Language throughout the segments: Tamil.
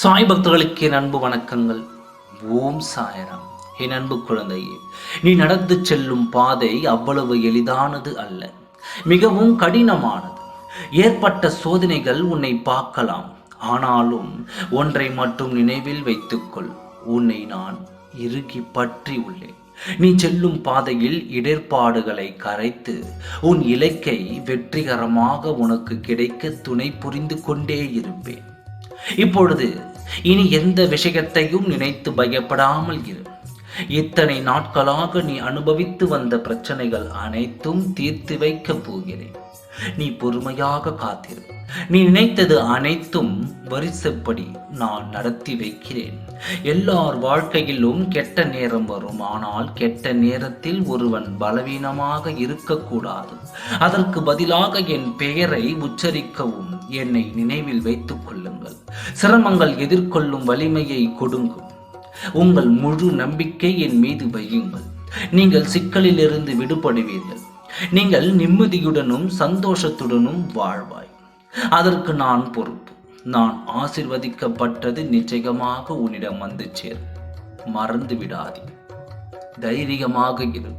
சாய் பக்தர்களுக்கு என் அன்பு வணக்கங்கள். ஓம் சாயராம். என் அன்பு குழந்தையே நீ நடந்து செல்லும் பாதை அவ்வளவு எளிதானது அல்ல. மிகவும் கடினமானது. ஏற்பட்ட சோதனைகள் உன்னை பார்க்கலாம். ஆனாலும் ஒன்றை மட்டும் நினைவில் வைத்துக்கொள். உன்னை நான் இறுகி பற்றி உள்ளேன். நீ செல்லும் பாதையில் இடர்பாடுகளை கரைத்து உன் இலக்கை வெற்றிகரமாக உனக்கு கிடைக்க துணை புரிந்து கொண்டே இருப்பேன். இப்பொழுது இனி எந்த விஷயத்தையும் நினைத்து பயப்படாமல் இரு. இத்தனை நாட்களாக நீ அனுபவித்து வந்த பிரச்சனைகள் அனைத்தும் தீர்த்து வைக்கப் போகிறேன். நீ பொறுமையாக காத்திரு. நீ நினைத்தது அனைத்தும் வரிசைப்படி நான் நடத்தி வைக்கிறேன். எல்லார் வாழ்க்கையிலும் கெட்ட நேரம் வரும். ஆனால் கெட்ட நேரத்தில் ஒருவன் பலவீனமாக இருக்கக்கூடாது. அதற்கு பதிலாக என் பெயரை உச்சரிக்கவும் என்னை நினைவில் வைத்துக் கொள்ளுங்கள். சிரமங்கள் எதிர்கொள்ளும் வலிமையை கொடுங்கும் உங்கள் முழு நம்பிக்கை என் மீது வையுங்கள். நீங்கள் சிக்கலிலிருந்து விடுபடுவீர்கள். நீங்கள் நிம்மதியுடனும் சந்தோஷத்துடனும் வாழ்வாய். அதற்கு நான் பொறுப்பு. நான் ஆசிர்வதிக்கப்பட்டது நிச்சயமாக உன்னிடம் வந்து சேரும். மறந்து விடாதே. தைரியமாக இரு.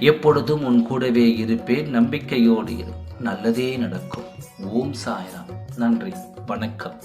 எப்பொழுதும் உன் கூடவே இருப்பேன். நம்பிக்கையோடு இரு. நல்லதே நடக்கும். ஓம் சாய்ராம். நன்றி. வணக்கம்.